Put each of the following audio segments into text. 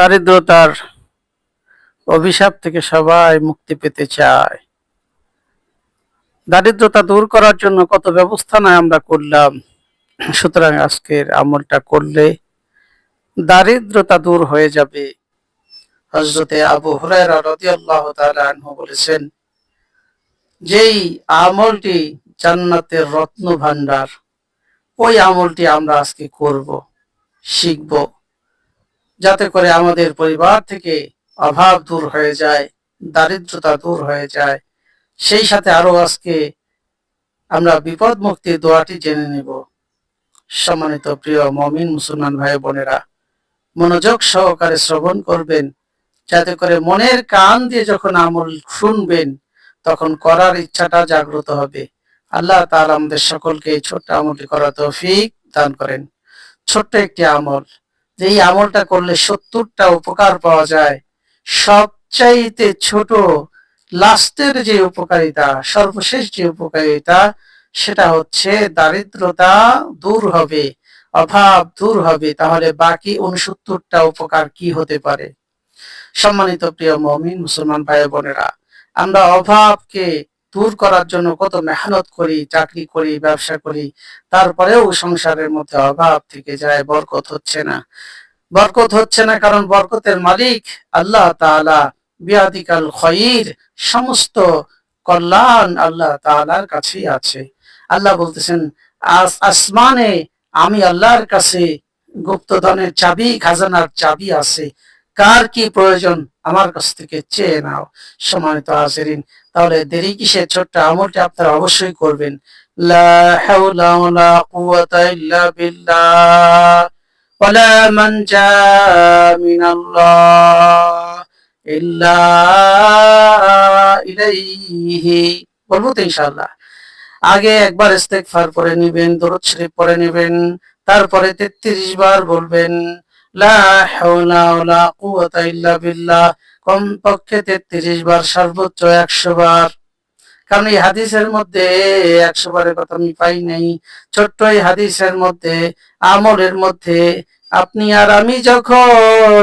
দারিদ্রতার অভিশাপ থেকে সবাই মুক্তি পেতে চায়। দারিদ্রতা দূর করার জন্য কত ব্যবস্থা নয় আমরা করলাম। সুতরাং আজকের আমলটা করলে দারিদ্রতা দূর হয়ে যাবে। হজরতে আবু হুরায়রা বলেছেন, যেই আমলটি জান্নাতের রত্ন ভান্ডার ওই আমলটি আমরা আজকে করব, শিখব। যাতে করে আমাদের পরিবার থেকে অভাব দূর হয়ে যায়, দারিদ্রতা দূর হয়ে যায়। সেই সাথে আরও আজকে আমরা বিপদ মুক্তি দোয়াটি জেনে নেব। সম্মানিত প্রিয় মমিন মুসলমান ভাই বোনেরা, মনোযোগ সহকারে শ্রবণ করবেন, যাতে করে মনের কান দিয়ে যখন আমল শুনবেন, তখন করার ইচ্ছাটা জাগ্রত হবে। আল্লাহ তাআলা আমাদের সকলকে এই ছোট্ট আমলটি করার তৌফিক দান করেন। ছোট্ট একটি আমল যে এই আমলটা করলে সত্তরটা উপকার পাওয়া যায়, সবচাইতে ছোট, লাস্টের যে উপকারিতা, সর্বশেষ যে উপকারিতা, সেটা হচ্ছে দারিদ্রতা দূর হবে, অভাব দূর হবে, তাহলে বাকি উনসত্তরটা উপকার কি হতে পারে? সম্মানিত প্রিয় মমিন, মুসলমান ভাই বোনেরা আমরা অভাবকে দূর করার জন্য কত মেহনত করি, চাকরি করি, ব্যবসা করি, তারপরেও সংসারের মধ্যে অভাব থেকে যায়, বরকত হচ্ছে না। বরকত হচ্ছে না কারণ বরকতের মালিক আল্লাহ তাআলা, বিয়াদিকাল খয়ির, সমস্ত কল্যাণ আল্লাহ তাআলার কাছেই আছে। আল্লাহ বলতেছেন, আস, আসমানে আমি আল্লাহর কাছে গুপ্তধনের চাবি, খাজানার চাবি আছে। কার কি প্রয়োজন আমার কাছ থেকে চেয়ে নাও। সময় সম্মানিত হাজিরিন। তাহলে দেরি কিসের? ছোট্ট আমলটি আপনারা অবশ্যই করবেন। লা মানজা ইল্লা বলব ইনশাআল্লাহ। আগে একবার ইস্তেগফার পড়ে নেবেন, দরুদ শরীফ পরে নেবেন, তারপরে 33 বার বলবেন, লা হাওলা ওয়ালা কুওয়াতা ইল্লা বিল্লাহ। কমপক্ষে 33 বার, সর্বোচ্চ 100 বার। কারণ এই হাদিসের মধ্যে একশো বারের কথা আমি পাই নাই। ছোট্ট এই হাদিসের মধ্যে, আমলের মধ্যে, আপনি আর আমি যখন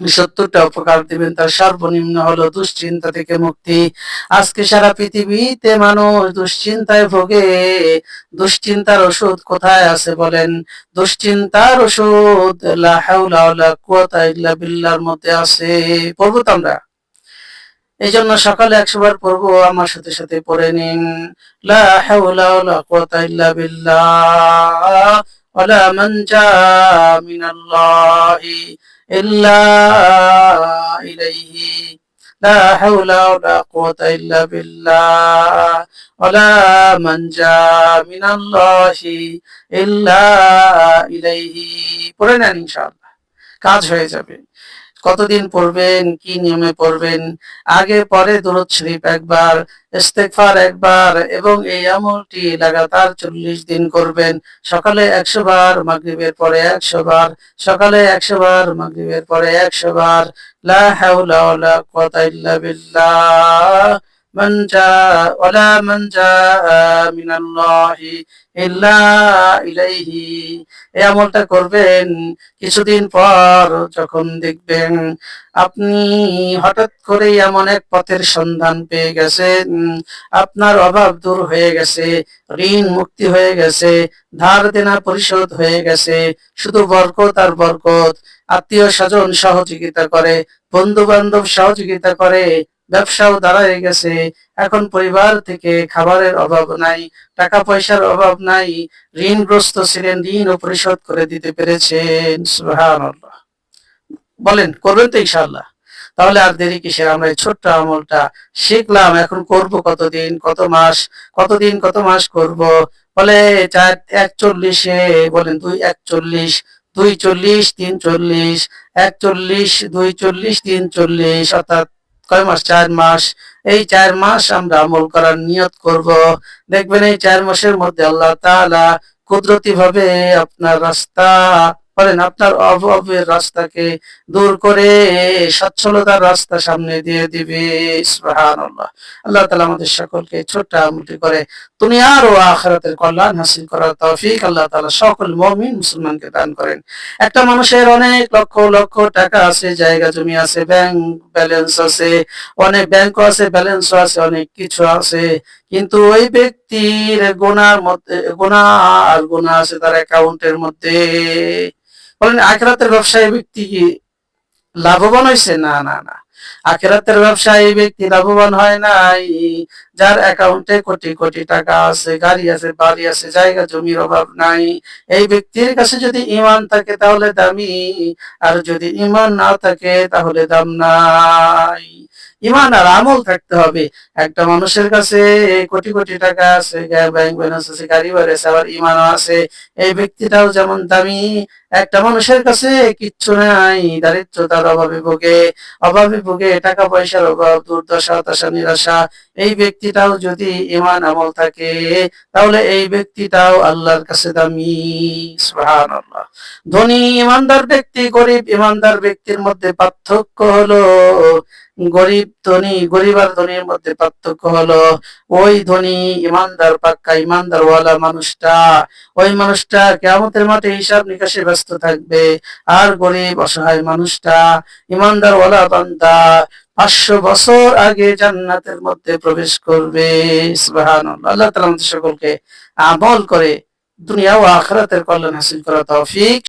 সত্তরটা উপকার দিবেন, তার সর্বনিম্ন হলো দুশ্চিন্তা থেকে মুক্তি। আজকে সারা পৃথিবীতে মানুষ দুশ্চিন্তায় ভোগে। দুশ্চিন্তার ওষুধ কোথায় আছে বলেন? দুশ্চিন্তার ওষুধ বিল্লাহর মধ্যে আছে। পড়ব তো আমরা? এই জন্য সকালে একশো বার পড়ব, আমার সাথে সাথে পড়ে নিন। লা হাওলা ওয়ালা কুওয়াতা إلا إليه لا حول ولا قوة إلا بالله ولا منجا من الله إلا إليه পড়ে নেন ইনশাআল্লাহ কাজ হয়ে যাবে কতদিন পড়বেন, কি নিয়মে পড়বেন? আগে পরে দরুদ শরীফ একবার ইস্তেকফার একবার এবং এই আমলটি লাগাতার চল্লিশ দিন করবেন। সকালে একশো বার, মাগরীবের পরে একশো বার, সকালে একশো বার, মাগরীবের পরে একশো বার। লা হাওলা ওয়ালা কুওয়াতা ইল্লা বিল্লাহ। মান জা ওয়ালা মান জা মিনাল্লাহি ইল্লা ইলাইহি। এই আমলটা করবেন কিছুদিন পর যখন দেখবেন আপনি হঠাৎ করে এমন এক পথের সন্ধান পেয়ে গেছেন, আপনার অভাব দূর হয়ে গেছে, ঋণ মুক্তি হয়ে গেছে, ধার দেনা পরিশোধ হয়ে গেছে, শুধু বরকত আর বরকত। আত্মীয় স্বজন সহযোগিতা করে বন্ধু বান্ধব সহযোগিতা করে ব্যবসাও দাঁড়ায় গেছে। এখন পরিবার থেকে খাবারের অভাব নাই টাকা পয়সার অভাব নাই, ঋণগ্রস্ত ছিলেন ঋণও পরিশোধ করে দিতে পেরেছেন। বলেন, করবেন তো ইনশাআল্লাহ। তাহলে আর দেরি কিসের? আমরা এই ছোট্ট আমলটা শিখলাম, এখন করব কতদিন, কত মাস, কতদিন, কত মাস করব? বলে, চার, একচল্লিশে, বলেন, দুই, একচল্লিশ, দুই চল্লিশ, তিন চল্লিশ, একচল্লিশ, দুই চল্লিশ, তিন চল্লিশ, অর্থাৎ কয় মাস? চার মাস। এই চার মাস আমরা আমল করার নিয়ত করব। দেখবেন এই চার মাসের মধ্যে আল্লাহ তালা কুদরতি ভাবে আপনার রাস্তা বলেন আপনার অভাবের রাস্তাকে দূর করে, সচ্ছলতার রাস্তা সামনে দিয়ে দিবে। আল্লাহ তাআলা আমাদের সকলকে ছোট্ট আমলটি করে দুনিয়ার ও আখিরাতের কল্যাণ হাসিল করার তৌফিক আল্লাহ তাআলা সকল মুমিন মুসলমানকে দান করেন। একটা মানুষের অনেক লক্ষ লক্ষ টাকা আছে, জায়গা জমি আছে, ব্যাংক ব্যালেন্স আছে, অনেক ব্যাংকও আছে, ব্যালেন্সও আছে, অনেক কিছু আছে। কিন্তু ওই ব্যক্তির গোনার মধ্যে গোনা আর গোনা আছে তার অ্যাকাউন্টের মধ্যে। বলেন, আখেরাতের ব্যবসায়ী ব্যক্তি কি লাভবান হয়েছে না না না। আখেরাতের ব্যবসায়ী ব্যক্তি লাভবান হয় নাই। যার অ্যাকাউন্টে কোটি কোটি টাকা আছে, গাড়ি আছে, বাড়ি আছে, জায়গা, জমির অভাব নাই। এই ব্যক্তির কাছে যদি ইমান থাকে, তাহলে দামি। আর যদি ইমান না থাকে, তাহলে দাম নাই। ইমান আর আমল থাকতে হবে। একটা মানুষের কাছে কোটি কোটি টাকা আছে ব্যাংক ব্যালেন্স আছে, গাড়ি, বাড়ি আছে, আবার ইমানও আছে। এই ব্যক্তিটাও যেমন দামি একটা মানুষের কাছে কিচ্ছু নাই, দারিদ্রতার অভাবে ভোগে অভাবে ভোগে টাকা পয়সার অভাব, দুর্দশা, হতাশা, নিরাশা। এই ব্যক্তিটাও যদি ইমান আমল থাকে, তাহলে এই ব্যক্তিটাও আল্লাহর কাছে দামি। ধনী ইমানদার ব্যক্তি, গরিব ইমানদার ব্যক্তির মধ্যে পার্থক্য হলো, গরিব ধনী, গরিব আর ধনীর মধ্যে পার্থক্য হলো, ওই ধনী ইমানদার পাক্কা ইমানদার ওয়ালা মানুষটা, ওই মানুষটা কেয়ামতের মাঠে হিসাব নিকাশে ব্যস্ত থাকবে। আর গরিব অসহায় মানুষটা, ইমানদার ওয়ালা বান্দা, পাঁচশো বছর আগে জান্নাতের মধ্যে প্রবেশ করবে। আল্লাহ তালা সকলকে আমল করে দুনিয়া ও আখরাতের কল্যাণ হাসিল করা তৌফিক